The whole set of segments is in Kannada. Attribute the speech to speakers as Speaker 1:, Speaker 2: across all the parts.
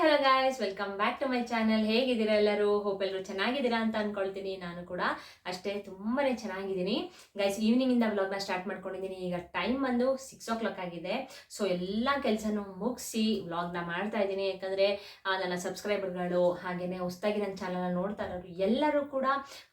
Speaker 1: Hello guys welcome back to my channel ಹೇಗಿದ್ದೀರಾ ಎಲ್ಲರೂ? ಹೋಪ್ ಎಲ್ಲರೂ ಚೆನ್ನಾಗಿದ್ದೀರಾ ಅಂತ ಅನ್ಕೊಳ್ತೀನಿ. ನಾನು ಕೂಡ ಅಷ್ಟೇ ತುಂಬಾ ಚೆನ್ನಾಗಿದ್ದೀನಿ. ಗೈಸ್ ಈವ್ನಿಂಗಿಂದ ವ್ಲಾಗ್ನ ಸ್ಟಾರ್ಟ್ ಮಾಡ್ಕೊಂಡಿದ್ದೀನಿ. ಈಗ ಟೈಮ್ ಬಂದು ಸಿಕ್ಸ್ ಓ ಕ್ಲಾಕ್ ಆಗಿದೆ. ಸೊ ಎಲ್ಲ ಕೆಲಸನೂ ಮುಗಿಸಿ ವ್ಲಾಗ್ನ ಮಾಡ್ತಾ ಇದ್ದೀನಿ. ಯಾಕಂದ್ರೆ ನನ್ನ ಸಬ್ಸ್ಕ್ರೈಬರ್ಗಳು ಹಾಗೇನೆ ಹೊಸದಾಗಿ ನನ್ನ ಚಾನಲ್ನ ನೋಡ್ತಾ ಇರೋರು ಎಲ್ಲರೂ ಕೂಡ,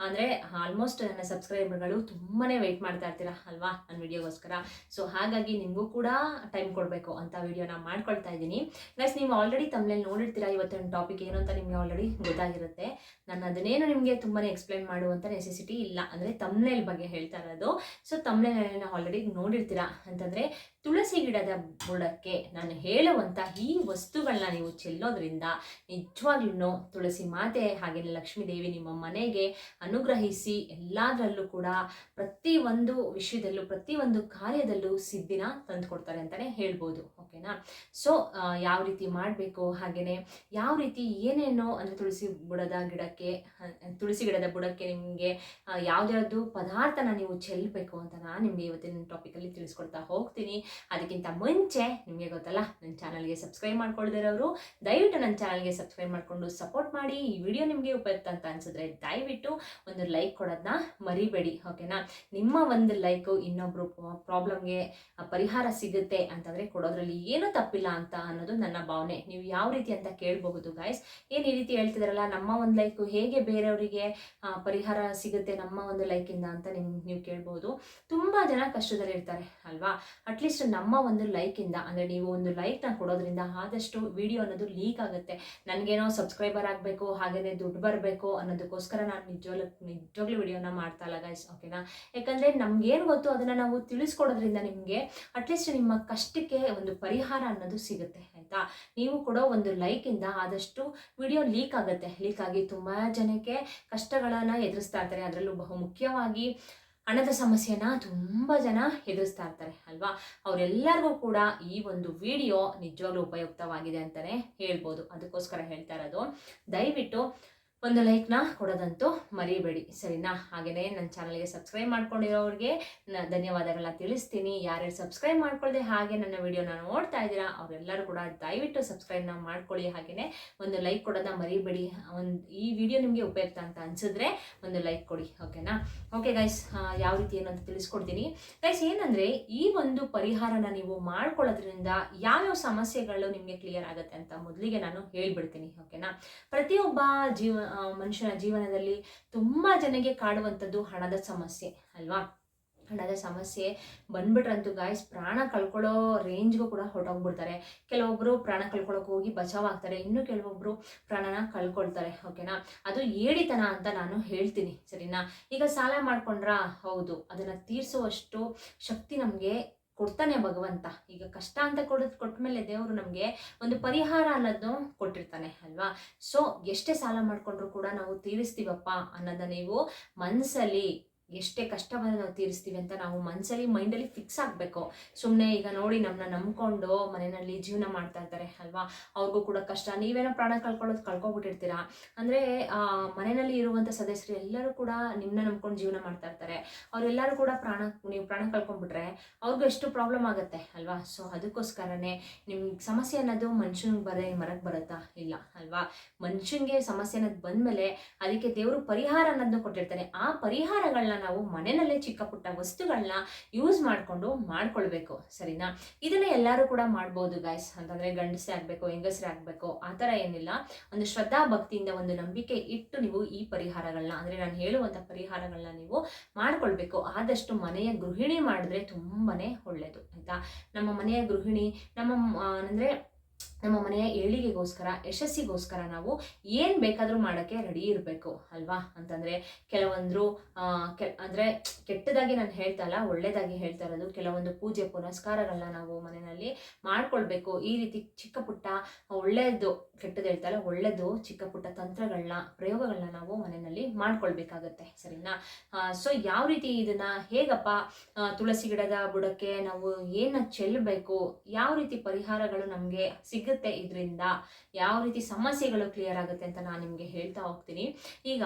Speaker 1: ಅಂದ್ರೆ ಆಲ್ಮೋಸ್ಟ್ ನನ್ನ ಸಬ್ಸ್ಕ್ರೈಬರ್ಗಳು ತುಂಬಾನೇ ವೆಯ್ಟ್ ಮಾಡ್ತಾ ಇರ್ತೀರಾ ಅಲ್ವಾ ನನ್ನ ವಿಡಿಯೋಗೋಸ್ಕರ ಸೊ ಹಾಗಾಗಿ ನಿಮಗೂ ಕೂಡ ಟೈಮ್ ಕೊಡಬೇಕು ಅಂತ ವಿಡಿಯೋನ ಮಾಡ್ಕೊಳ್ತಾ ಇದ್ದೀನಿ. ಗೈಸ್ ನೀವು ಆಲ್ರೆಡಿ ತಮ್ಮಲ್ಲಿ ನೋಡಿರ್ತೀರಾ ಇವತ್ತಿನ ಟಾಪಿಕ್ ಏನು ಅಂತ ನಿಮಗೆ ಆಲ್ರೆಡಿ ಗೊತ್ತಾಗಿರುತ್ತೆ. ನಾನು ಅದನ್ನೇನು ನಿಮಗೆ ತುಂಬಾನೇ ಎಕ್ಸ್ಪ್ಲೈನ್ ಮಾಡುವಂತ ನೆಸೆಸಿಟಿ ಇಲ್ಲ. ಅಂದ್ರೆ ತಮ್ಲೇಲ್ ಬಗ್ಗೆ ಹೇಳ್ತಾ ಇರೋದು. ಸೊ ತಮ್ನೇಲ್ ಆಲ್ರೆಡಿ ನೋಡಿರ್ತೀರಾ? ಅಂತಂದ್ರೆ ತುಳಸಿ ಗಿಡದ ಬುಡಕ್ಕೆ ನಾನು ಹೇಳುವಂತ ಈ ವಸ್ತುಗಳನ್ನ ನೀವು ಚೆಲ್ಲೋದ್ರಿಂದ ನಿಜವಾಗ್ಲೂ ತುಳಸಿ ಮಾತೆ ಹಾಗೆಯೇ ಲಕ್ಷ್ಮೀದೇವಿ ನಿಮ್ಮ ಮನೆಗೆ ಅನುಗ್ರಹಿಸಿ ಎಲ್ಲದರಲ್ಲೂ ಕೂಡ ಪ್ರತಿ ಒಂದು ವಿಷಯದಲ್ಲೂ, ಪ್ರತಿ ಒಂದು ಕಾರ್ಯದಲ್ಲೂ ಸಿದ್ಧಿನ ತಂದುಕೊಡ್ತಾರೆ ಅಂತಾನೆ ಹೇಳ್ಬೋದು ಓಕೆನಾ ಸೊ ಯಾವ ರೀತಿ ಮಾಡಬೇಕು ಹಾಗೆಯೇ ಯಾವ ರೀತಿ ಏನೇನೋ ಅಂದರೆ ತುಳಸಿ ಬುಡದ ಗಿಡಕ್ಕೆ ತುಳಸಿ ಗಿಡದ ಬುಡಕ್ಕೆ ನಿಮಗೆ ಯಾವ್ದ್ಯಾವ್ದು ಪದಾರ್ಥನ ನೀವು ಚೆಲ್ಲಬೇಕು ಅಂತ ನಾನು ನಿಮಗೆ ಇವತ್ತಿನ ಟಾಪಿಕಲ್ಲಿ ತಿಳಿಸ್ಕೊಡ್ತಾ ಹೋಗ್ತೀನಿ. ಅದಕ್ಕಿಂತ ಮುಂಚೆ ನಿಮಗೆ ಗೊತ್ತಲ್ಲ, ನನ್ನ ಚಾನಲ್ಗೆ ಸಬ್ಸ್ಕ್ರೈಬ್ ಮಾಡ್ಕೊಳ್ದಿರೋರು, ದಯವಿಟ್ಟು ನನ್ನ ಚಾನಲ್ಗೆ ಸಬ್ಸ್ಕ್ರೈಬ್ ಮಾಡಿಕೊಂಡು ಸಪೋರ್ಟ್ ಮಾಡಿ. ಈ ವಿಡಿಯೋ ನಿಮಗೆ ಉಪಯುಕ್ತ ಅಂತ ಅನ್ಸಿದ್ರೆ ದಯವಿಟ್ಟು ಒಂದು ಲೈಕ್ ಕೊಡೋದನ್ನ ಮರಿಬೇಡಿ, ಓಕೆನಾ? ನಿಮ್ಮ ಒಂದು ಲೈಕು ಇನ್ನೊಬ್ರು ಪ್ರಾಬ್ಲಮ್ಗೆ ಪರಿಹಾರ ಸಿಗುತ್ತೆ ಅಂತಂದ್ರೆ ಕೊಡೋದ್ರಲ್ಲಿ ಏನೂ ತಪ್ಪಿಲ್ಲ ಅಂತ ಅನ್ನೋದು ನನ್ನ ಭಾವನೆ. ನೀವು ಯಾವ ರೀತಿ ಅಂತ ಕೇಳಬಹುದು ಗಾಯ್ಸ್ ಏನು ಈ ರೀತಿ ಹೇಳ್ತಿದ್ರಲ್ಲ, ನಮ್ಮ ಒಂದು ಲೈಕು ಹೇಗೆ ಬೇರೆಯವರಿಗೆ ಪರಿಹಾರ ಸಿಗುತ್ತೆ ನಮ್ಮ ಒಂದು ಲೈಕಿಂದ ಅಂತ ನಿಮ್ಗೆ ನೀವು ಕೇಳ್ಬೋದು ತುಂಬಾ ಜನ ಕಷ್ಟದಲ್ಲಿ ಇರ್ತಾರೆ ಅಲ್ವಾ ಅಟ್ಲೀಸ್ಟ್ ನಮ್ಮ ಒಂದು ಲೈಕಿಂದ ಅಂದ್ರೆ ನೀವು ಒಂದು ಲೈಕ್ನ ಕೊಡೋದ್ರಿಂದ ಆದಷ್ಟು ವಿಡಿಯೋ ಅನ್ನೋದು ಲೀಕ್ ಆಗುತ್ತೆ. ನನಗೇನೋ ಸಬ್ಸ್ಕ್ರೈಬರ್ ಆಗಬೇಕು, ಹಾಗೇನೆ ದುಡ್ಡು ಬರಬೇಕು ಅನ್ನೋದಕ್ಕೋಸ್ಕರ ನಾನು ನಿಜವಾಗ್ಲೂ ನಿಜವಾಗ್ಲೂ ವಿಡಿಯೋನ ಮಾಡ್ತಾ ಇಲ್ಲ ಗೈಸ್ ಓಕೆನಾ ಯಾಕಂದ್ರೆ ನಮ್ಗೇನು ಗೊತ್ತು, ಅದನ್ನ ನಾವು ತಿಳಿಸ್ಕೊಡೋದ್ರಿಂದ ನಿಮಗೆ ಅಟ್ಲೀಸ್ಟ್ ನಿಮ್ಮ ಕಷ್ಟಕ್ಕೆ ಒಂದು ಪರಿಹಾರ ಅನ್ನೋದು ಸಿಗುತ್ತೆ, ಆಯಿತಾ? ನೀವು ಕೊಡೋ ಒಂದು ಲೈಕಿಂದ ಆದಷ್ಟು ವಿಡಿಯೋ ಲೀಕ್ ಆಗುತ್ತೆ. ಲೀಕ್ ಆಗಿ ತುಂಬಾ ಜನಕ್ಕೆ ಕಷ್ಟಗಳನ್ನ ಎದುರಿಸ್ತಾ ಇರ್ತಾರೆ. ಅದರಲ್ಲೂ ಬಹು ಮುಖ್ಯವಾಗಿ ಹಣದ ಸಮಸ್ಯೆನ ತುಂಬ ಜನ ಎದುರಿಸ್ತಾ ಇರ್ತಾರೆ, ಅಲ್ವಾ? ಅವರೆಲ್ಲರಿಗೂ ಕೂಡ ಈ ಒಂದು ವಿಡಿಯೋ ನಿಜವಾಗ್ಲೂ ಉಪಯುಕ್ತವಾಗಿದೆ ಅಂತಲೇ ಹೇಳ್ಬೋದು. ಅದಕ್ಕೋಸ್ಕರ ಹೇಳ್ತಾ ಇರೋದು, ದಯವಿಟ್ಟು ಒಂದು ಲೈಕ್ನ ಕೊಡೋದಂತೂ ಮರಿಬೇಡಿ. ಸರಿನಾ? ಹಾಗೆಯೇ ನನ್ನ ಚಾನಲ್ಗೆ ಸಬ್ಸ್ಕ್ರೈಬ್ ಮಾಡ್ಕೊಂಡಿರೋರಿಗೆ ನ ಧನ್ಯವಾದಗಳನ್ನ ತಿಳಿಸ್ತೀನಿ. ಯಾರ್ಯಾರು ಸಬ್ಸ್ಕ್ರೈಬ್ ಮಾಡ್ಕೊಳ್ಳದೆ ಹಾಗೆ ನನ್ನ ವಿಡಿಯೋನ ನೋಡ್ತಾ ಇದ್ದೀರಾ, ಅವರೆಲ್ಲರೂ ಕೂಡ ದಯವಿಟ್ಟು ಸಬ್ಸ್ಕ್ರೈಬ್ನ ಮಾಡ್ಕೊಳ್ಳಿ. ಹಾಗೆಯೇ ಒಂದು ಲೈಕ್ ಕೊಡೋದನ್ನ ಮರಿಬೇಡಿ. ಒಂದು ಈ ವಿಡಿಯೋ ನಿಮಗೆ ಉಪಯುಕ್ತ ಅಂತ ಅನ್ಸಿದ್ರೆ ಒಂದು ಲೈಕ್ ಕೊಡಿ ಓಕೆನಾ ಓಕೆ ಗೈಸ್ ಯಾವ ರೀತಿ ಏನು ಅಂತ ತಿಳಿಸ್ಕೊಡ್ತೀನಿ. ಗೈಸ್ ಏನಂದ್ರೆ ಈ ಒಂದು ಪರಿಹಾರನ ನೀವು ಮಾಡ್ಕೊಳ್ಳೋದ್ರಿಂದ ಯಾವ್ಯಾವ ಸಮಸ್ಯೆಗಳು ನಿಮಗೆ ಕ್ಲಿಯರ್ ಆಗುತ್ತೆ ಅಂತ ಮೊದಲಿಗೆ ನಾನು ಹೇಳ್ಬಿಡ್ತೀನಿ ಓಕೆನಾ ಪ್ರತಿಯೊಬ್ಬ ಜೀವ ಮನುಷ್ಯನ ಜೀವನದಲ್ಲಿ ತುಂಬ ಜನಗೆ ಕಾಡುವಂಥದ್ದು ಹಣದ ಸಮಸ್ಯೆ, ಅಲ್ವಾ? ಹಣದ ಸಮಸ್ಯೆ ಬಂದ್ಬಿಟ್ರಂತೂ ಗಾಯ್ಸ್ ಪ್ರಾಣ ಕಳ್ಕೊಳ್ಳೋ ರೇಂಜ್ಗೂ ಕೂಡ ಹೊರಟೋಗ್ಬಿಡ್ತಾರೆ. ಕೆಲವೊಬ್ಬರು ಪ್ರಾಣ ಕಳ್ಕೊಳ್ಳೋಕೆ ಹೋಗಿ ಬಚಾವ್ ಆಗ್ತಾರೆ ಇನ್ನು ಕೆಲವೊಬ್ಬರು ಪ್ರಾಣನ ಕಳ್ಕೊಳ್ತಾರೆ ಓಕೆನಾ ಅದು ಏಡಿತನ ಅಂತ ನಾನು ಹೇಳ್ತೀನಿ, ಸರಿನಾ? ಈಗ ಸಾಲ ಮಾಡ್ಕೊಂಡ್ರ? ಹೌದು, ಅದನ್ನ ತೀರಿಸುವಷ್ಟು ಶಕ್ತಿ ನಮಗೆ ಕೊಡ್ತಾನೆ ಭಗವಂತ. ಈಗ ಕಷ್ಟ ಅಂತ ಕೊಡೋದು ಕೊಟ್ಟ ಮೇಲೆ ದೇವರು ನಮಗೆ ಒಂದು ಪರಿಹಾರ ಅನ್ನೋದು ಕೊಟ್ಟಿರ್ತಾನೆ ಅಲ್ವಾ? ಸೊ ಎಷ್ಟೇ ಸಾಲ ಮಾಡ್ಕೊಂಡ್ರು ಕೂಡ ನಾವು ತೀರಿಸ್ತೀವಪ್ಪ ಅನ್ನೋದನ್ನ ನೀವು ಮನಸ್ಸಲ್ಲಿ ಎಷ್ಟೇ ಕಷ್ಟವನ್ನು ನಾವು ತೀರಿಸ್ತೀವಿ ಅಂತ ನಾವು ಮನಸ್ಸಲ್ಲಿ ಮೈಂಡಲ್ಲಿ ಫಿಕ್ಸ್ ಆಗಬೇಕು. ಸುಮ್ಮನೆ ಈಗ ನೋಡಿ ನಮ್ಮನ್ನ ನಂಬ್ಕೊಂಡು ಮನೆಯಲ್ಲಿ ಜೀವನ ಮಾಡ್ತಾ ಇರ್ತಾರೆ ಅಲ್ವಾ? ಅವ್ರಿಗೂ ಕೂಡ ಕಷ್ಟ. ನೀವೇನೋ ಪ್ರಾಣ ಕಳ್ಕೊಳ್ಳೋದು ಕಳ್ಕೊಬಿಟ್ಟಿರ್ತೀರಾ? ಅಂದರೆ ಮನೆಯಲ್ಲಿ ಇರುವಂಥ ಸದಸ್ಯರು ಎಲ್ಲರೂ ಕೂಡ ನಿಮ್ಮನ್ನ ನಂಬ್ಕೊಂಡು ಜೀವನ ಮಾಡ್ತಾ ಇರ್ತಾರೆ. ಅವರೆಲ್ಲರೂ ಕೂಡ ಪ್ರಾಣ, ನೀವು ಪ್ರಾಣ ಕಳ್ಕೊಂಡ್ಬಿಟ್ರೆ ಅವ್ರಿಗೂ ಎಷ್ಟು ಪ್ರಾಬ್ಲಮ್ ಆಗುತ್ತೆ ಅಲ್ವಾ? ಸೊ ಅದಕ್ಕೋಸ್ಕರನೇ ನಿಮ್ಗೆ ಸಮಸ್ಯೆ ಅನ್ನೋದು ಮನುಷ್ಯನಿಗೆ ಬರೇ ಮರಕ್ಕೆ ಬರುತ್ತಾ ಇಲ್ಲ ಅಲ್ವಾ? ಮನುಷ್ಯನಿಗೆ ಸಮಸ್ಯೆ ಅನ್ನೋದು ಬಂದಮೇಲೆ ಅದಕ್ಕೆ ದೇವರು ಪರಿಹಾರ ಅನ್ನೋದನ್ನ ಕೊಟ್ಟಿರ್ತಾನೆ. ಆ ಪರಿಹಾರಗಳನ್ನ ನಾವು ಮನೆಯಲ್ಲೇ ಚಿಕ್ಕ ಪುಟ್ಟ ವಸ್ತುಗಳನ್ನ ಯೂಸ್ ಮಾಡಿಕೊಂಡು ಮಾಡ್ಕೊಳ್ಬೇಕು, ಸರಿನಾ? ಇದನ್ನ ಎಲ್ಲರೂ ಕೂಡ ಮಾಡ್ಬೋದು ಗಾಯ್ಸ್ ಅಂತಂದ್ರೆ ಗಂಡಸೇ ಆಗ್ಬೇಕು, ಹೆಂಗಸರೇ ಆಗ್ಬೇಕು, ಆ ಥರ ಏನಿಲ್ಲ. ಒಂದು ಶ್ರದ್ಧಾ ಭಕ್ತಿಯಿಂದ ಒಂದು ನಂಬಿಕೆ ಇಟ್ಟು ನೀವು ಈ ಪರಿಹಾರಗಳನ್ನ ಅಂದ್ರೆ ನಾನು ಹೇಳುವಂತ ಪರಿಹಾರಗಳನ್ನ ನೀವು ಮಾಡ್ಕೊಳ್ಬೇಕು. ಆದಷ್ಟು ಮನೆಯ ಗೃಹಿಣಿ ಮಾಡಿದ್ರೆ ತುಂಬಾನೇ ಒಳ್ಳೇದು, ಆಯಿತಾ? ನಮ್ಮ ಮನೆಯ ಗೃಹಿಣಿ, ನಮ್ಮ ಅಂದ್ರೆ ನಮ್ಮ ಮನೆಯ ಏಳಿಗೆಗೋಸ್ಕರ, ಯಶಸ್ಸಿಗೋಸ್ಕರ ನಾವು ಏನು ಬೇಕಾದರೂ ಮಾಡೋಕ್ಕೆ ರೆಡಿ ಇರಬೇಕು, ಅಲ್ವಾ? ಅಂತಂದ್ರೆ ಕೆಲವೊಂದ್ರು ಕೆ, ಅಂದ್ರೆ ಕೆಟ್ಟದಾಗಿ ನಾನು ಹೇಳ್ತಾ ಇಲ್ಲ, ಒಳ್ಳೇದಾಗಿ ಹೇಳ್ತಾ ಇರೋದು ಕೆಲವೊಂದು ಪೂಜೆ ಪುನಸ್ಕಾರಗಳನ್ನ ನಾವು ಮನೆಯಲ್ಲಿ ಮಾಡ್ಕೊಳ್ಬೇಕು. ಈ ರೀತಿ ಚಿಕ್ಕ ಪುಟ್ಟ ಒಳ್ಳೇದು ಕೆಟ್ಟದ್ದು ಹೇಳ್ತಾರೆ ಒಳ್ಳೇದು, ಚಿಕ್ಕ ಪುಟ್ಟ ತಂತ್ರಗಳನ್ನ ಪ್ರಯೋಗಗಳನ್ನ ನಾವು ಮನೆಯಲ್ಲಿ ಮಾಡ್ಕೊಳ್ಬೇಕಾಗತ್ತೆ, ಸರಿನಾ? ಸೊ ಯಾವ ರೀತಿ ಇದನ್ನ ಹೇಗಪ್ಪ ತುಳಸಿ ಗಿಡದ ಬುಡಕ್ಕೆ ನಾವು ಏನ ಚೆಲ್ಲಬೇಕು, ಯಾವ ರೀತಿ ಪರಿಹಾರಗಳು ನಮಗೆ ಸಿಗುತ್ತೆ ಇದರಿಂದ, ಯಾವ ರೀತಿ ಸಮಸ್ಯೆಗಳು ಕ್ಲಿಯರ್ ಆಗುತ್ತೆ ಅಂತ ನಾನು ನಿಮಗೆ ಹೇಳ್ತಾ ಹೋಗ್ತೀನಿ. ಈಗ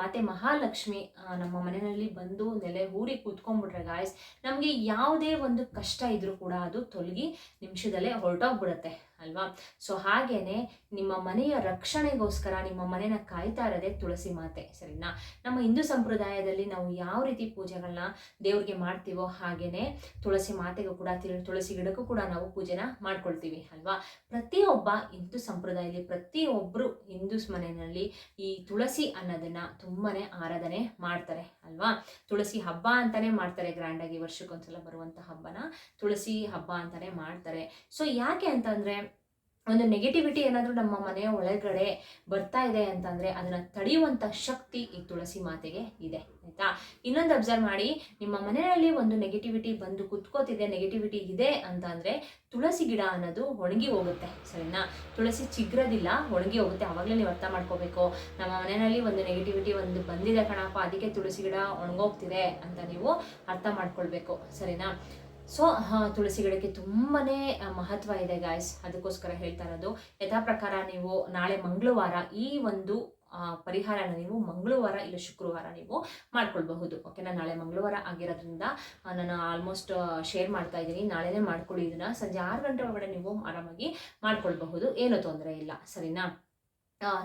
Speaker 1: ಮಾತೆ ಮಹಾಲಕ್ಷ್ಮಿ ನಮ್ಮ ಮನೆಯಲ್ಲಿ ಬಂದು ನೆಲೆ ಊರಿ ಕೂತ್ಕೊಂಡ್ಬಿಟ್ರೆ ಗಾಯ್ಸ್ ನಮಗೆ ಯಾವುದೇ ಒಂದು ಕಷ್ಟ ಇದ್ರೂ ಕೂಡ ಅದು ತೊಲಗಿ ನಿಮಿಷದಲ್ಲೇ ಹೊರಟೋಗ್ಬಿಡುತ್ತೆ. ಅಲ್ವಾ? ಸೊ ಹಾಗೇನೆ ನಿಮ್ಮ ಮನೆಯ ರಕ್ಷಣೆಗೋಸ್ಕರ ನಿಮ್ಮ ಮನೆನ ಕಾಯ್ತಾ ಇರೋದೇ ತುಳಸಿ ಮಾತೆ, ಸರಿನಾ? ನಮ್ಮ ಹಿಂದೂ ಸಂಪ್ರದಾಯದಲ್ಲಿ ನಾವು ಯಾವ ರೀತಿ ಪೂಜೆಗಳನ್ನ ದೇವ್ರಿಗೆ ಮಾಡ್ತೀವೋ ಹಾಗೇನೆ ತುಳಸಿ ಮಾತೆಗೂ ಕೂಡ ತುಳಸಿ ಗಿಡಕ್ಕೂ ಕೂಡ ನಾವು ಪೂಜೆನ ಮಾಡ್ಕೊಳ್ತೀವಿ, ಅಲ್ವಾ? ಪ್ರತಿಯೊಬ್ಬ ಹಿಂದೂ ಸಂಪ್ರದಾಯದಲ್ಲಿ ಪ್ರತಿಯೊಬ್ಬರು ಹಿಂದೂಸ್ ಮನೆಯಲ್ಲಿ ಈ ತುಳಸಿ ಅನ್ನೋದನ್ನ ತುಂಬಾನೇ ಆರಾಧನೆ ಮಾಡ್ತಾರೆ, ಅಲ್ವಾ? ತುಳಸಿ ಹಬ್ಬ ಅಂತಾನೆ ಮಾಡ್ತಾರೆ ಗ್ರ್ಯಾಂಡ್ ಆಗಿ ವರ್ಷಕ್ಕೊಂದ್ಸಲ ಬರುವಂತ ಹಬ್ಬನ. ತುಳಸಿ ಹಬ್ಬ ಅಂತಾನೆ ಮಾಡ್ತಾರೆ. ಸೊ ಯಾಕೆ ಅಂತಂದ್ರೆ ಒಂದು ನೆಗೆಟಿವಿಟಿ ಏನಾದರೂ ನಮ್ಮ ಮನೆಯ ಒಳಗಡೆ ಬರ್ತಾ ಇದೆ ಅಂತಂದರೆ ಅದನ್ನ ತಡೆಯುವಂತ ಶಕ್ತಿ ಈ ತುಳಸಿ ಮಾತೆಗೆ ಇದೆ, ಆಯಿತಾ? ಇನ್ನೊಂದು ಅಬ್ಸರ್ವ್ ಮಾಡಿ, ನಿಮ್ಮ ಮನೆಯಲ್ಲಿ ಒಂದು ನೆಗೆಟಿವಿಟಿ ಬಂದು ಕುತ್ಕೋತಿದೆ ನೆಗೆಟಿವಿಟಿ ಇದೆ ಅಂತಂದ್ರೆ ತುಳಸಿ ಗಿಡ ಅನ್ನೋದು ಒಣಗಿ ಹೋಗುತ್ತೆ, ಸರಿನಾ? ತುಳಸಿ ಚಿಗ್ರದಿಲ್ಲ, ಒಣಗಿ ಹೋಗುತ್ತೆ. ಆವಾಗಲೇ ನೀವು ಅರ್ಥ ಮಾಡ್ಕೋಬೇಕು. ನಮ್ಮ ಮನೆಯಲ್ಲಿ ಒಂದು ನೆಗೆಟಿವಿಟಿ ಒಂದು ಬಂದಿದೆ ಕಣಪ್ಪ, ಅದಕ್ಕೆ ತುಳಸಿ ಗಿಡ ಒಣಗೋಗ್ತಿದೆ ಅಂತ ನೀವು ಅರ್ಥ ಮಾಡ್ಕೊಳ್ಬೇಕು, ಸರಿನಾ? ಸೊ ತುಳಸಿ ಗಿಡಕ್ಕೆ ತುಂಬಾನೇ ಮಹತ್ವ ಇದೆ ಗಾಯ್ಸ್ ಅದಕ್ಕೋಸ್ಕರ ಹೇಳ್ತಾ ಇರೋದು, ಯಥಾ ಪ್ರಕಾರ ನೀವು ನಾಳೆ ಮಂಗಳವಾರ ಈ ಒಂದು ಪರಿಹಾರನ ನೀವು ಮಂಗಳವಾರ ಇಲ್ಲ ಶುಕ್ರವಾರ ನೀವು ಮಾಡ್ಕೊಳ್ಬಹುದು. ಓಕೆನಾ ನಾಳೆ ಮಂಗಳವಾರ ಆಗಿರೋದ್ರಿಂದ ನಾನು ಆಲ್ಮೋಸ್ಟ್ ಶೇರ್ ಮಾಡ್ತಾ ಇದ್ದೀನಿ. ನಾಳೆನೇ ಮಾಡ್ಕೊಳ್ಳಿ ಇದನ್ನ. ಸಂಜೆ ಆರು ಗಂಟೆ ಒಳಗಡೆ ನೀವು ಆರಾಮಾಗಿ ಮಾಡ್ಕೊಳ್ಬಹುದು. ಏನೂ ತೊಂದರೆ ಇಲ್ಲ. ಸರಿನಾ?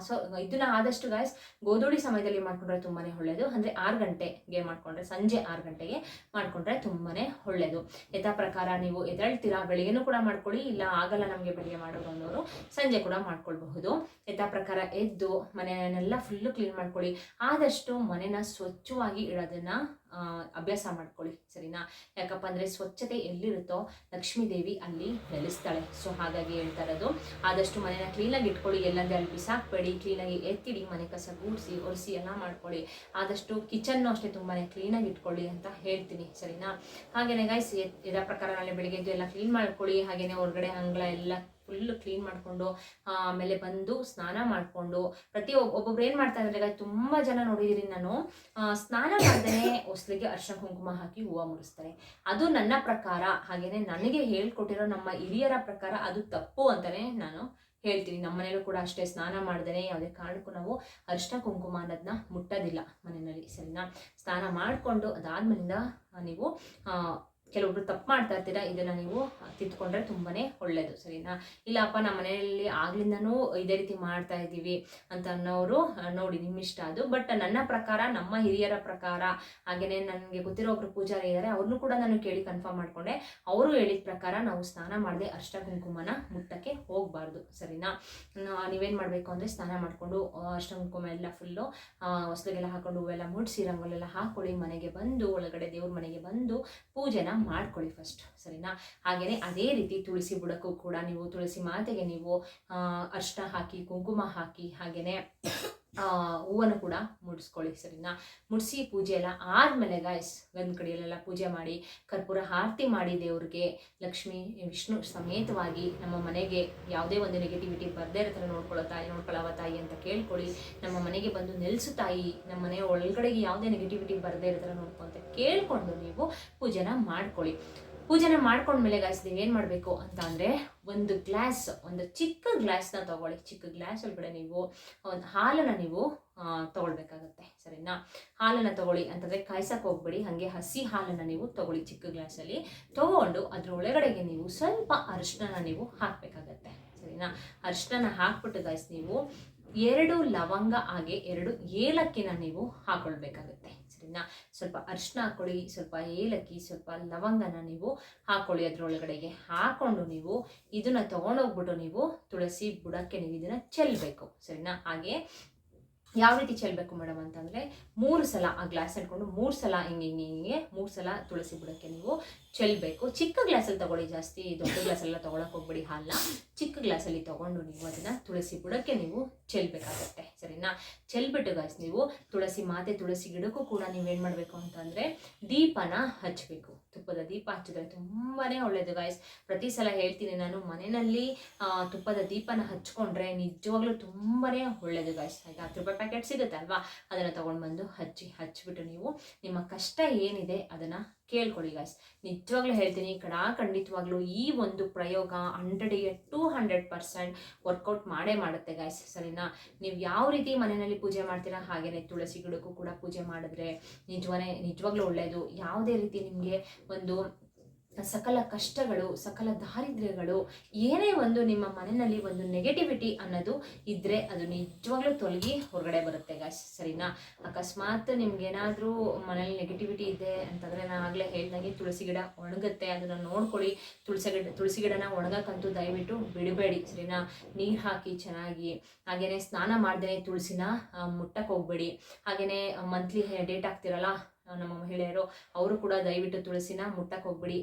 Speaker 1: ಸೊ ಇದನ್ನ ಆದಷ್ಟು ಗಾಯ್ಸ್ ಗೋಧೂಳಿ ಸಮಯದಲ್ಲಿ ಮಾಡ್ಕೊಂಡ್ರೆ ತುಂಬಾನೇ ಒಳ್ಳೇದು. ಅಂದ್ರೆ ಆರು ಗಂಟೆಗೆ ಮಾಡ್ಕೊಂಡ್ರೆ, ಸಂಜೆ ಆರು ಗಂಟೆಗೆ ಮಾಡ್ಕೊಂಡ್ರೆ ತುಂಬಾನೇ ಒಳ್ಳೇದು. ಯಥಾ ಪ್ರಕಾರ ನೀವು ಎದಳ್ತೀರಾ ಬೆಳಿಗ್ಗೆನೂ ಕೂಡ ಮಾಡ್ಕೊಳ್ಳಿ, ಇಲ್ಲ ಆಗಲ್ಲ ನಮಗೆ ಬೆಳಿಗ್ಗೆ ಮಾಡೋದು ಅನ್ನೋರು ಸಂಜೆ ಕೂಡ ಮಾಡ್ಕೊಳ್ಬಹುದು. ಯಥಾ ಪ್ರಕಾರ ಎದ್ದು ಮನೆಯನ್ನೆಲ್ಲ ಫುಲ್ಲು ಕ್ಲೀನ್ ಮಾಡ್ಕೊಳ್ಳಿ. ಆದಷ್ಟು ಮನೆನ ಸ್ವಚ್ಛವಾಗಿ ಇಡೋದನ್ನ ಅಭ್ಯಾಸ ಮಾಡ್ಕೊಳ್ಳಿ, ಸರಿನಾ? ಯಾಕಪ್ಪ ಅಂದ್ರೆ ಸ್ವಚ್ಛತೆ ಎಲ್ಲಿರುತ್ತೋ ಲಕ್ಷ್ಮೀ ದೇವಿ ಅಲ್ಲಿ ನೆಲೆಸ್ತಾಳೆ. ಸೊ ಹಾಗಾಗಿ ಹೇಳ್ತಾ ಇರೋದು, ಆದಷ್ಟು ಮನೆನ ಕ್ಲೀನಾಗಿ ಇಟ್ಕೊಳ್ಳಿ, ಎಲ್ಲಂದ್ರೆ ಅಲ್ಲಿ ಬಿಸಾಕ್ಬೇಡಿ ಕ್ಲೀನಾಗಿ ಎತ್ತಿಡಿ, ಮನೆ ಕಸ ಗೂಡಿಸಿ ಒರೆಸಿ, ಎಲ್ಲ ಮಾಡ್ಕೊಳ್ಳಿ. ಆದಷ್ಟು ಕಿಚನ್ನು ಅಷ್ಟೇ ತುಂಬಾನೇ ಕ್ಲೀನಾಗಿ ಇಟ್ಕೊಳ್ಳಿ ಅಂತ ಹೇಳ್ತೀನಿ, ಸರಿನಾ? ಹಾಗೇನೆ ಗಾಯ್ಸ್ ಇದರ ಪ್ರಕಾರ ನಾಳೆ ಬೆಳಿಗ್ಗೆ ಎಲ್ಲ ಕ್ಲೀನ್ ಮಾಡ್ಕೊಳ್ಳಿ, ಹಾಗೇನೆ ಹೊರಗಡೆ ಅಂಗಳ ಎಲ್ಲ ಫುಲ್ ಕ್ಲೀನ್ ಮಾಡಿಕೊಂಡು ಆಮೇಲೆ ಬಂದು ಸ್ನಾನ ಮಾಡಿಕೊಂಡು, ಪ್ರತಿ ಒಬ್- ಒಬ್ಬೊಬ್ರು ಏನು ಮಾಡ್ತಾ ಇದ್ದಾರೆ ತುಂಬ ಜನ ನೋಡಿದೀನಿ ನಾನು. ಸ್ನಾನ ಮಾಡ್ದೇನೆ ಹೊಸಲಿಗೆ ಅರ್ಶನ ಕುಂಕುಮ ಹಾಕಿ ಹೂವು ಮುಡಿಸ್ತಾರೆ. ಅದು ನನ್ನ ಪ್ರಕಾರ, ಹಾಗೇನೆ ನನಗೆ ಹೇಳ್ಕೊಟ್ಟಿರೋ ನಮ್ಮ ಹಿರಿಯರ ಪ್ರಕಾರ ಅದು ತಪ್ಪು ಅಂತಲೇ ನಾನು ಹೇಳ್ತೀನಿ. ನಮ್ಮ ಮನೇಲೂ ಕೂಡ ಅಷ್ಟೇ ಸ್ನಾನ ಮಾಡ್ದೇನೆ, ಯಾವುದೇ ಕಾರಣಕ್ಕೂ ನಾವು ಅರಿಶಿನ ಕುಂಕುಮ ಅನ್ನೋದನ್ನ ಮುಟ್ಟೋದಿಲ್ಲ ಮನೆಯಲ್ಲಿ, ಸರಿನಾ? ಸ್ನಾನ ಮಾಡಿಕೊಂಡು ಅದಾದ್ಮೇಲಿಂದ ನೀವು ಕೆಲವೊಬ್ರು ತಪ್ಪು ಮಾಡ್ತಾ ಇರ್ತೀರಾ, ಇದನ್ನ ನೀವು ತಿದ್ಕೊಂಡ್ರೆ ತುಂಬಾನೇ ಒಳ್ಳೇದು, ಸರಿನಾ? ಇಲ್ಲಪ್ಪ ನಮ್ಮ ಮನೆಯಲ್ಲಿ ಆಗ್ಲಿಂದನೂ ಇದೇ ರೀತಿ ಮಾಡ್ತಾ ಇದ್ದೀವಿ ಅಂತ ಅನ್ನೋರು ನೋಡಿ ನಿಮ್ಮ ಇಷ್ಟ ಅದು. ಬಟ್ ನನ್ನ ಪ್ರಕಾರ, ನಮ್ಮ ಹಿರಿಯರ ಪ್ರಕಾರ, ಹಾಗೇನೆ ನನಗೆ ಗೊತ್ತಿರೋ ಒಬ್ರು ಪೂಜಾರಿ ಇದ್ದಾರೆ ಅವ್ರನ್ನೂ ಕೂಡ ನಾನು ಕೇಳಿ ಕನ್ಫರ್ಮ್ ಮಾಡ್ಕೊಂಡೆ. ಅವರು ಹೇಳಿದ ಪ್ರಕಾರ ನಾವು ಸ್ನಾನ ಮಾಡದೆ ಅಷ್ಟ ಕುಂಕುಮನ ಮುಟ್ಟಕ್ಕೆ ಹೋಗಬಾರ್ದು, ಸರಿನಾ? ನೀವೇನು ಮಾಡಬೇಕು ಅಂದರೆ ಸ್ನಾನ ಮಾಡ್ಕೊಂಡು ಅಷ್ಟ ಕುಂಕುಮ ಎಲ್ಲ ಫುಲ್ಲು ಹೊಸಲಿಗೆಲ್ಲ ಹಾಕೊಂಡು ಹೂವೆಲ್ಲ ಮುಡಿಸಿ ರಂಗೋಲೆಲ್ಲ ಹಾಕೊಳ್ಳಿ ಮನೆಗೆ ಬಂದು, ಒಳಗಡೆ ದೇವ್ರ ಮನೆಗೆ ಬಂದು ಪೂಜೆನ ಮಾಡ್ಕೊಳ್ಳಿ ಫಸ್ಟ್ ಸರಿನಾ? ಹಾಗೇನೆ ಅದೇ ರೀತಿ ತುಳಸಿ ಬುಡಕ್ಕೂ ಕೂಡ ನೀವು ತುಳಸಿ ಮಾತೆಗೆ ನೀವು ಅರ್ಶನ ಹಾಕಿ, ಕುಂಕುಮ ಹಾಕಿ ಹಾಗೇನೆ ಹೂವನ್ನು ಕೂಡ ಮುಡಿಸ್ಕೊಳ್ಳಿ, ಸರಿನಾ? ಮುಡಿಸಿ ಪೂಜೆ ಎಲ್ಲ ಆದ್ಮೇಲೆ ಗಾಯ್ಸ್ ಗಂಧ ಕಡೆಯಲ್ಲೆಲ್ಲ ಪೂಜೆ ಮಾಡಿ, ಕರ್ಪೂರ ಆರತಿ ಮಾಡಿ ದೇವ್ರಿಗೆ, ಲಕ್ಷ್ಮಿ, ವಿಷ್ಣು ಸಮೇತವಾಗಿ ನಮ್ಮ ಮನೆಗೆ ಯಾವುದೇ ಒಂದು ನೆಗೆಟಿವಿಟಿ ಬರದೇ ಇರೋ ಥರ ನೋಡ್ಕೊಳ್ಳೋ ತಾಯಿ ನೋಡ್ಕೊಳ್ಳವ ತಾಯಿ ಅಂತ ಕೇಳ್ಕೊಳ್ಳಿ. ನಮ್ಮ ಮನೆಗೆ ಬಂದು ನೆಲೆಸು ತಾಯಿ, ನಮ್ಮ ಮನೆ ಒಳಗಡೆಗೆ ಯಾವುದೇ ನೆಗೆಟಿವಿಟಿ ಬರದೇ ಇರೋ ಥರ ನೋಡ್ಕೊಂತ ಕೇಳ್ಕೊಂಡು ನೀವು ಪೂಜೆನ ಮಾಡ್ಕೊಳ್ಳಿ. ಪೂಜೆನ ಮಾಡ್ಕೊಂಡ್ಮೇಲೆ ಗಾಯ್ಸ್ ನೀವು ಏನು ಮಾಡಬೇಕು ಅಂತ ಅಂದರೆ ಒಂದು ಗ್ಲಾಸ್ ಒಂದು ಚಿಕ್ಕ ಗ್ಲಾಸ್ನ ತಗೊಳ್ಳಿ. ಚಿಕ್ಕ ಗ್ಲಾಸ್ ಒಳಗಡೆ ನೀವು, ಒಂದು ಹಾಲನ್ನು ನೀವು ತಗೊಳ್ಬೇಕಾಗತ್ತೆ. ಸರಿನಾ? ಹಾಲನ್ನು ತಗೊಳ್ಳಿ ಅಂತಂದರೆ ಕಾಯ್ಸಕ್ಕೆ ಹೋಗ್ಬೇಡಿ. ಹಾಗೆ ಹಸಿ ಹಾಲನ್ನು ನೀವು ತಗೊಳ್ಳಿ ಚಿಕ್ಕ ಗ್ಲಾಸಲ್ಲಿ ತಗೊಂಡು ಅದ್ರ ಒಳಗಡೆಗೆ ನೀವು ಸ್ವಲ್ಪ ಅರಿಶಿನ ನೀವು ಹಾಕಬೇಕಾಗತ್ತೆ. ಸರಿನಾ? ಅರಿಶಿನ ಹಾಕ್ಬಿಟ್ಟು ಗಾಯಿಸಿ ನೀವು ಎರಡು ಲವಂಗ ಹಾಗೆ ಎರಡು ಏಲಕ್ಕಿನ ನೀವು ಹಾಕೊಳ್ಬೇಕಾಗತ್ತೆ. ಸರಿನಾ ಸ್ವಲ್ಪ ಅರಿಶಿನ ಹಾಕೊಳ್ಳಿ, ಸ್ವಲ್ಪ ಏಲಕ್ಕಿ, ಸ್ವಲ್ಪ ಲವಂಗನ ನೀವು ಹಾಕೊಳ್ಳಿ ಅದ್ರೊಳಗಡೆಗೆ. ಹಾಕೊಂಡು ನೀವು ಇದನ್ನ ತಗೊಂಡೋಗ್ಬಿಟ್ಟು ನೀವು ತುಳಸಿ ಬುಡಕ್ಕೆ ನೀವು ಇದನ್ನ ಚೆಲ್ಲಬೇಕು ಸರಿನಾ? ಹಾಗೆ ಯಾವ ರೀತಿ ಚೆಲ್ಬೇಕು ಮೇಡಮ್ ಅಂತಂದ್ರೆ ಮೂರು ಸಲ ಆ ಗ್ಲಾಸ್ ಹಿಡ್ಕೊಂಡು ಮೂರು ಸಲ ಹಿಂಗೆ ಹಿಂಗೆ ಹಿಂಗೆ ಮೂರು ಸಲ ತುಳಸಿ ಬುಡಕ್ಕೆ ನೀವು ಚೆಲ್ಲಬೇಕು ಚಿಕ್ಕ ಗ್ಲಾಸಲ್ಲಿ ತಗೊಳ್ಳಿ ಜಾಸ್ತಿ, ದೊಡ್ಡ ಗ್ಲಾಸೆಲ್ಲ ತಗೊಳಕ್ ಹೋಗ್ಬೇಡಿ, ಹಾಲನ್ನ. ಚಿಕ್ಕ ಗ್ಲಾಸಲ್ಲಿ ತಗೊಂಡು ನೀವು ಅದನ್ನ ತುಳಸಿ ಬುಡಕ್ಕೆ ನೀವು ಚೆಲ್ಬೇಕಾಗತ್ತೆ ಸರಿನಾ? ಚೆಲ್ಬಿಟ್ಟು ಗಾಯ್ಸ್ ನೀವು ತುಳಸಿ, ಮಾತೆ ತುಳಸಿ ಗಿಡಕ್ಕೂ ಕೂಡ ನೀವೇನು ಮಾಡಬೇಕು ಅಂತಂದ್ರೆ ದೀಪನ ಹಚ್ಚಬೇಕು ತುಪ್ಪದ ದೀಪ ಹಚ್ಚಿದ್ರೆ ತುಂಬಾನೇ ಒಳ್ಳೇದು ಗಾಯ್ಸ್ ಪ್ರತಿ ಸಲ ಹೇಳ್ತೀನಿ ನಾನು ಮನೆಯಲ್ಲಿ ತುಪ್ಪದ ದೀಪನ ಹಚ್ಕೊಂಡ್ರೆ ನಿಜವಾಗ್ಲೂ ತುಂಬಾನೇ ಒಳ್ಳೇದು ಗಾಯ್ಸ್ ಆಯ್ತಾ ಹತ್ತು ರೂಪಾಯಿ ಪ್ಯಾಕೆಟ್ ಸಿಗುತ್ತೆ ಅಲ್ವಾ ಅದನ್ನ ತಗೊಂಡು ಬಂದು ಹಚ್ಚಿ, ಹಚ್ಚಿಬಿಟ್ಟು ನೀವು ನಿಮ್ಮ ಕಷ್ಟ ಏನಿದೆ ಅದನ್ನ ಕೇಳ್ಕೊಳ್ಳಿ ಗಾಯ್ಸ್ ನಿಜವಾಗ್ಲೂ ಹೇಳ್ತೀನಿ ಕಡಾ ಖಂಡಿತವಾಗ್ಲೂ ಈ ಒಂದು ಪ್ರಯೋಗ ಹಂಡ್ರೆಡ್ಗೆ two hundred percent work out ಮಾಡೇ ಮಾಡುತ್ತೆ ಗಾಯ್ಸ್ ಸರಿನಾ? ನೀವು ಯಾವ ರೀತಿ ಮನೆಯಲ್ಲಿ ಪೂಜೆ ಮಾಡ್ತೀರಾ? ಹಾಗೇನೆ ತುಳಸಿ ಗಿಡಕ್ಕೂ ಕೂಡ ಪೂಜೆ ಮಾಡಿದ್ರೆ ನಿಜವೇ ನಿಜವಾಗ್ಲೂ ಒಳ್ಳೆಯದು ಯಾವುದೇ ರೀತಿ ನಿಮಗೆ ಒಂದು ಸಕಲ ಕಷ್ಟಗಳು, ಸಕಲ ದಾರಿದ್ರ್ಯಗಳು ಏನೇ ಒಂದು ನಿಮ್ಮ ಮನೆಯಲ್ಲಿ ಒಂದು ನೆಗೆಟಿವಿಟಿ ಅನ್ನೋದು ಇದ್ದರೆ ಅದು ನಿಜವಾಗ್ಲೂ ತೊಲಗಿ ಹೊರಗಡೆ ಬರುತ್ತೆ ಗಾಯ್ಸ್ ಸರಿನಾ? ಅಕಸ್ಮಾತ್ ನಿಮ್ಗೇನಾದರೂ ಮನೇಲಿ ನೆಗೆಟಿವಿಟಿ ಇದೆ ಅಂತಂದರೆ ನಾನು ಆಗಲೇ ಹೇಳ್ದಂಗೆ ತುಳಸಿ ಗಿಡ ಒಣಗುತ್ತೆ, ಅದನ್ನು ನೋಡ್ಕೊಳ್ಳಿ. ತುಳಸಿ ಗಿಡ, ತುಳಸಿ ಗಿಡನ ಒಣಗಕ್ಕಂತೂ ದಯವಿಟ್ಟು ಬಿಡಬೇಡಿ, ಸರಿನಾ? ನೀರು ಹಾಕಿ ಚೆನ್ನಾಗಿ. ಹಾಗೆಯೇ ಸ್ನಾನ ಮಾಡ್ದೇ ತುಳಸಿನ ಮುಟ್ಟಕ್ಕೆ ಹೋಗ್ಬೇಡಿ. ಹಾಗೆಯೇ ಮಂತ್ಲಿ ಡೇಟ್ ಹಾಕ್ತಿರಲ್ಲ ನಮ್ಮ ಮಹಿಳೆಯರು, ಅವರು ಕೂಡ ದಯವಿಟ್ಟು ತುಳಸಿನ ಮುಟ್ಟಕ್ಕೆ ಹೋಗ್ಬಿಡಿ.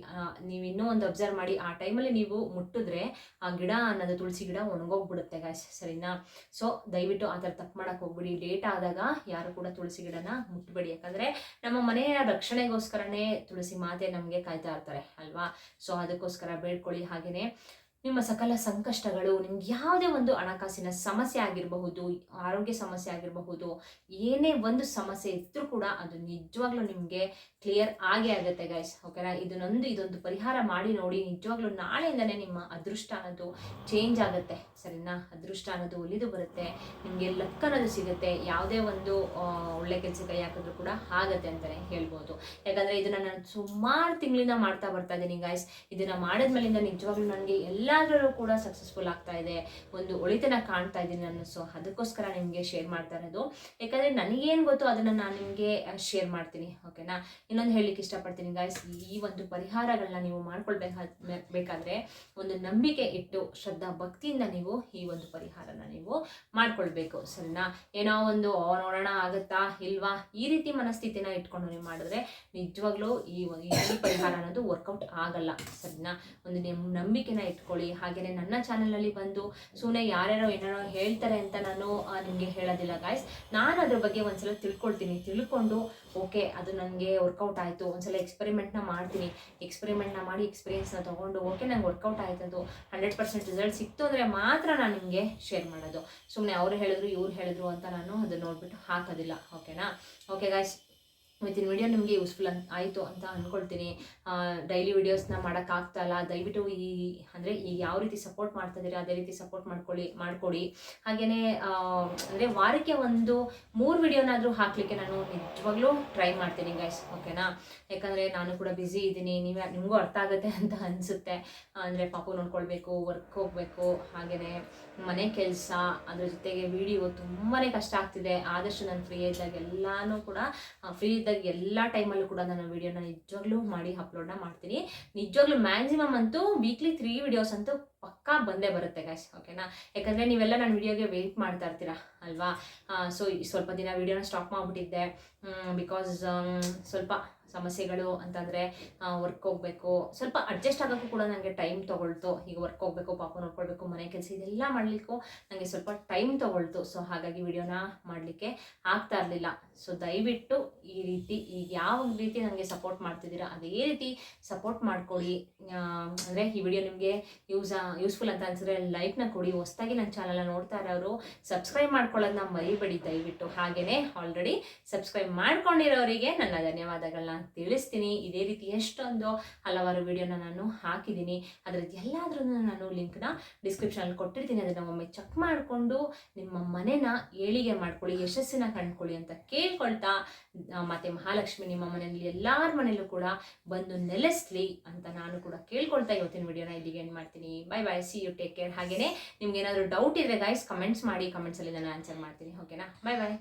Speaker 1: ನೀವು ಇನ್ನೂ ಒಂದು ಅಬ್ಸರ್ವ್ ಮಾಡಿ, ಆ ಟೈಮಲ್ಲಿ ನೀವು ಮುಟ್ಟಿದ್ರೆ ಆ ಗಿಡ ಅನ್ನೋದು ತುಳಸಿ ಗಿಡ ಒಣಗೋಗ್ಬಿಡುತ್ತೆ ಗಾಯ್ಸ್ ಸರಿನಾ? ಸೊ ದಯವಿಟ್ಟು ಆ ಥರ ತಪ್ಪು ಮಾಡಕ್ಕೆ ಹೋಗ್ಬಿಡಿ. ಲೇಟ್ ಆದಾಗ ಯಾರು ಕೂಡ ತುಳಸಿ ಗಿಡನ ಮುಟ್ಟಬೇಡಿ ಯಾಕಂದರೆ ನಮ್ಮ ಮನೆಯ ರಕ್ಷಣೆಗೋಸ್ಕರನೇ ತುಳಸಿ ಮಾತೆ ನಮಗೆ ಕಾಯ್ತಾ ಇರ್ತಾರೆ, ಅಲ್ವಾ? ಸೊ ಅದಕ್ಕೋಸ್ಕರ ಬೇಡ್ಕೊಳ್ಳಿ. ಹಾಗೆಯೇ ನಿಮ್ಮ ಸಕಲ ಸಂಕಷ್ಟಗಳು, ನಿಮ್ಗೆ ಯಾವುದೇ ಒಂದು ಹಣಕಾಸಿನ ಸಮಸ್ಯೆ ಆಗಿರಬಹುದು, ಆರೋಗ್ಯ ಸಮಸ್ಯೆ ಆಗಿರಬಹುದು, ಏನೇ ಒಂದು ಸಮಸ್ಯೆ ಇದ್ದರೂ ಕೂಡ ಅದು ನಿಜವಾಗ್ಲೂ ನಿಮಗೆ ಕ್ಲಿಯರ್ ಆಗೇ ಆಗುತ್ತೆ ಗೈಸ್ ಓಕೆನಾ ಇದನ್ನೊಂದು ಇದೊಂದು ಪರಿಹಾರ ಮಾಡಿ ನೋಡಿ, ನಿಜವಾಗ್ಲೂ ನಾಳೆಯಿಂದನೇ ನಿಮ್ಮ ಅದೃಷ್ಟ ಅನ್ನೋದು ಚೇಂಜ್ ಆಗುತ್ತೆ, ಸರಿನಾ? ಅದೃಷ್ಟ ಅನ್ನೋದು ಒಲಿದು ಬರುತ್ತೆ, ನಿಮಗೆ ಲಕ್ ಅನ್ನೋದು ಸಿಗುತ್ತೆ, ಯಾವುದೇ ಒಂದು ಒಳ್ಳೆ ಕೆಲಸ ಕೈ ಹಾಕಿದ್ರು ಕೂಡ ಆಗತ್ತೆ ಅಂತಲೇ ಹೇಳ್ಬೋದು. ಯಾಕಂದರೆ ಇದನ್ನು ನಾನು ಸುಮಾರು ತಿಂಗಳಿಂದ ಮಾಡ್ತಾ ಬರ್ತಾ ಇದ್ದೀನಿ ಗಾಯ್ಸ್ ಇದನ್ನು ಮಾಡಿದ್ಮೇಲಿಂದ ನಿಜವಾಗ್ಲೂ ನನಗೆ ಎಲ್ಲಾದ್ರಲ್ಲೂ ಕೂಡ ಸಕ್ಸಸ್ಫುಲ್ ಆಗ್ತಾ ಇದೆ, ಒಂದು ಒಳಿತನ ಕಾಣ್ತಾ ಇದ್ದೀನಿ ನಾನು ಸೊ ಅದಕ್ಕೋಸ್ಕರ ನಿಮಗೆ ಶೇರ್ ಮಾಡ್ತಾ ಇರೋದು. ಯಾಕಂದರೆ ನನಗೇನು ಗೊತ್ತು ಅದನ್ನು ನಾನು ನಿಮಗೆ ಶೇರ್ ಮಾಡ್ತೀನಿ ಓಕೆನಾ ಇನ್ನೊಂದು ಹೇಳಲಿಕ್ಕೆ ಇಷ್ಟಪಡ್ತೀನಿ ಗಾಯ್ಸ್ ಈ ಒಂದು ಪರಿಹಾರಗಳನ್ನ ನೀವು ಮಾಡ್ಕೊಳ್ಬೇಕಾದ ಬೇಕಾದರೆ ಒಂದು ನಂಬಿಕೆ ಇಟ್ಟು, ಶ್ರದ್ಧಾ ಭಕ್ತಿಯಿಂದ ನೀವು ಈ ಒಂದು ಪರಿಹಾರನ ನೀವು ಮಾಡ್ಕೊಳ್ಬೇಕು, ಸರಿನಾ? ಏನೋ ಒಂದು ನೋಡೋಣ, ಆಗುತ್ತಾ? ಇಲ್ವಾ? ಈ ರೀತಿ ಮನಸ್ಥಿತಿನ ಇಟ್ಕೊಂಡು ನೀವು ಮಾಡಿದ್ರೆ ನಿಜವಾಗ್ಲೂ ಈ ಪರಿಹಾರ ಅನ್ನೋದು ವರ್ಕೌಟ್ ಆಗಲ್ಲ, ಸರಿನಾ? ಒಂದು ನಂಬಿಕೆನ ಇಟ್ಕೊಳ್ಳಿ ಹಾಗೆಯೇ ನನ್ನ ಚಾನಲಲ್ಲಿ ಬಂದು ಸುಮ್ಮನೆ ಯಾರ್ಯಾರೋ ಏನಾರೋ ಹೇಳ್ತಾರೆ ಅಂತ ನಾನು ನಿಮಗೆ ಹೇಳೋದಿಲ್ಲ ಗಾಯ್ಸ್ ನಾನು ಅದ್ರ ಬಗ್ಗೆ ಒಂದ್ಸಲ ತಿಳ್ಕೊಳ್ತೀನಿ. ತಿಳ್ಕೊಂಡು ಓಕೆ ಅದು ನನಗೆ ವರ್ಕೌಟ್ ಆಯಿತು. ಒಂದ್ಸಲ ಎಕ್ಸ್ಪೆರಿಮೆಂಟ್ನ ಮಾಡ್ತೀನಿ. ಎಕ್ಸ್ಪೆರಿಮೆಂಟ್ನ ಮಾಡಿ ಎಕ್ಸ್ಪೀರಿಯನ್ಸ್ನ ತೊಗೊಂಡು ಓಕೆ ನಂಗೆ ವರ್ಕೌಟ್ ಆಯ್ತದು ಹಂಡ್ರೆಡ್ ಪರ್ಸೆಂಟ್ ರಿಸಲ್ಟ್ ಸಿಕ್ತು ಅಂದರೆ ಮಾತ್ರ ನಾನು ನಿಮಗೆ ಶೇರ್ ಮಾಡೋದು. ಸುಮ್ಮನೆ ಅವ್ರು ಹೇಳಿದ್ರು, ಇವ್ರು ಹೇಳಿದ್ರು ಅಂತ ನಾನು ಅದನ್ನ ನೋಡ್ಬಿಟ್ಟು ಹಾಕೋದಿಲ್ಲ. ಓಕೆನಾ ಓಕೆ ಗಾಯ್ಸ್ ಇವತ್ತಿನ ವಿಡಿಯೋ ನಿಮಗೆ ಯೂಸ್ಫುಲ್ ಅಂತ ಆಯಿತು ಅಂತ ಅಂದ್ಕೊಳ್ತೀನಿ ಡೈಲಿ ವಿಡಿಯೋಸ್ನ ಮಾಡೋಕ್ಕಾಗ್ತಾ ಇಲ್ಲ ದಯವಿಟ್ಟು ಈ, ಅಂದರೆ ಈಗ ಯಾವ ರೀತಿ ಸಪೋರ್ಟ್ ಮಾಡ್ತಾ ಅದೇ ರೀತಿ ಸಪೋರ್ಟ್ ಮಾಡ್ಕೊಳ್ಳಿ, ಮಾಡಿಕೊಡಿ. ಹಾಗೆಯೇ ಅಂದರೆ ವಾರಕ್ಕೆ ಒಂದು ಮೂರು ವಿಡಿಯೋನಾದರೂ ಹಾಕಲಿಕ್ಕೆ ನಾನು ನಿಜವಾಗ್ಲೂ ಟ್ರೈ ಮಾಡ್ತೀನಿ ಗೈಸ್ ಓಕೆನಾ ಯಾಕಂದರೆ ನಾನು ಕೂಡ ಬ್ಯುಸಿ ಇದ್ದೀನಿ, ನೀವೇ ನಿಮಗೂ ಅರ್ಥ ಆಗುತ್ತೆ ಅಂತ ಅನಿಸುತ್ತೆ. ಅಂದರೆ ಪಾಪು ನೋಡ್ಕೊಳ್ಬೇಕು ವರ್ಕ್ ಹೋಗಬೇಕು ಹಾಗೆಯೇ ಮನೆ ಕೆಲಸ, ಅದ್ರ ಜೊತೆಗೆ ವಿಡಿಯೋ ತುಂಬಾ ಕಷ್ಟ ಆಗ್ತಿದೆ. ಆದಷ್ಟು ನಾನು ಫ್ರೀ ಇದ್ದಾಗ ಎಲ್ಲನೂ ಕೂಡ ಫ್ರೀ ಇದ್ದಾಗ ಎಲ್ಲ ಟೈಮಲ್ಲೂ ಕೂಡ ನಾನು ವಿಡಿಯೋನ ನಿಜವಾಗ್ಲೂ ಮಾಡಿ ಅಪ್ಲೋಡ್ನ ಮಾಡ್ತೀನಿ. ನಿಜವಾಗ್ಲೂ ಮ್ಯಾಕ್ಸಿಮಮ್ ಅಂತೂ ವೀಕ್ಲಿ ತ್ರೀ ವಿಡಿಯೋಸ್ ಅಂತೂ ಪಕ್ಕಾ ಬಂದೇ ಬರುತ್ತೆ ಗಾಯ್ಸ್ ಓಕೆನಾ ಯಾಕಂದರೆ ನೀವೆಲ್ಲ ನನ್ನ ವಿಡಿಯೋಗೆ ವೆಯ್ಟ್ ಮಾಡ್ತಾ ಇರ್ತೀರಾ, ಅಲ್ವಾ? ಸೊ ಸ್ವಲ್ಪ ದಿನ ವಿಡಿಯೋನ ಸ್ಟಾಪ್ ಮಾಡಿಬಿಟ್ಟಿದ್ದೆ. ಬಿಕಾಸ್ ಸ್ವಲ್ಪ ಸಮಸ್ಯೆಗಳು ಅಂತಂದರೆ ವರ್ಕ್ ಹೋಗಬೇಕು. ಸ್ವಲ್ಪ ಅಡ್ಜಸ್ಟ್ ಆಗೋಕ್ಕೂ ಕೂಡ ನನಗೆ ಟೈಮ್ ತೊಗೊಳ್ತು. ಈಗ ವರ್ಕ್ ಹೋಗಬೇಕು, ಪಾಪ ನೋಡ್ಕೊಳ್ಬೇಕು, ಮನೆ ಕೆಲಸ ಇದೆಲ್ಲ ಮಾಡಲಿಕ್ಕೂ ನನಗೆ ಸ್ವಲ್ಪ ಟೈಮ್ ತೊಗೊಳ್ತು. ಸೊ ಹಾಗಾಗಿ ವಿಡಿಯೋನ ಮಾಡಲಿಕ್ಕೆ ಆಗ್ತಾ ಇರಲಿಲ್ಲ. ಸೊ ದಯವಿಟ್ಟು ಈ ರೀತಿ ಈಗ ಯಾವ ರೀತಿ ನನಗೆ ಸಪೋರ್ಟ್ ಮಾಡ್ತಿದ್ದೀರಾ, ಅದೇ ರೀತಿ ಸಪೋರ್ಟ್ ಮಾಡ್ಕೊಳ್ಳಿ. ಅಂದರೆ ಈ ವಿಡಿಯೋ ನಿಮಗೆ ಯೂಸ್ ಯೂಸ್ಫುಲ್ ಅಂತ ಅನ್ಸಿದ್ರೆ ಲೈಕ್ನ ಕೊಡಿ. ಹೊಸದಾಗಿ ನನ್ನ ಚಾನಲ್ನ ನೋಡ್ತಾ ಇರೋರು ಸಬ್ಸ್ಕ್ರೈಬ್ ಮಾಡ್ಕೊಳ್ಳೋದನ್ನ ಮರಿಬೇಡಿ ದಯವಿಟ್ಟು. ಹಾಗೆಯೇ ಆಲ್ರೆಡಿ ಸಬ್ಸ್ಕ್ರೈಬ್ ಮಾಡ್ಕೊಂಡಿರೋರಿಗೆ ನನ್ನ ಧನ್ಯವಾದಗಳನ್ನ ತಿಳಿಸ್ತೀನಿ. ಇದೇ ರೀತಿ ಎಷ್ಟೊಂದು ಹಲವಾರು ವಿಡಿಯೋನ ನಾನು ಹಾಕಿದ್ದೀನಿ. ಅದರದ್ದು ಎಲ್ಲಾದ್ರೂ ನಾನು ಲಿಂಕ್ನ ಡಿಸ್ಕ್ರಿಪ್ಷನಲ್ಲಿ ಕೊಟ್ಟಿರ್ತೀನಿ. ಅದನ್ನು ಒಮ್ಮೆ ಚೆಕ್ ಮಾಡಿಕೊಂಡು ನಿಮ್ಮ ಮನೆನ ಏಳಿಗೆ ಮಾಡ್ಕೊಳ್ಳಿ, ಯಶಸ್ಸಿನ ಕಂಡ್ಕೊಳ್ಳಿ ಅಂತ ಕೇಳ್ಕೊಳ್ತಾ ಮತ್ತೆ ಮಹಾಲಕ್ಷ್ಮಿ ನಿಮ್ಮ ಮನೆಯಲ್ಲಿ ಎಲ್ಲರ ಮನೆಯಲ್ಲೂ ಕೂಡ ಬಂದು ನೆಲೆಸ್ಲಿ ಅಂತ ನಾನು ಕೂಡ ಕೇಳ್ಕೊಳ್ತಾ ಇವತ್ತಿನ ವಿಡಿಯೋನ ಇಲ್ಲಿಗೆ ಎಂಡ್ ಮಾಡ್ತೀನಿ. Bye bye see you take care ಹಾಗೆಯೇ ನಿಮ್ಗೆ ಏನಾದರೂ ಡೌಟ್ ಇದ್ರೆ ಗೈಸ್ ಕಮೆಂಟ್ಸ್ ಮಾಡಿ ಕಮೆಂಟ್ಸಲ್ಲಿ ನಾನು ಆನ್ಸರ್ ಮಾಡ್ತೀನಿ. ಓಕೆನಾ ಬೈ ಬಾಯ್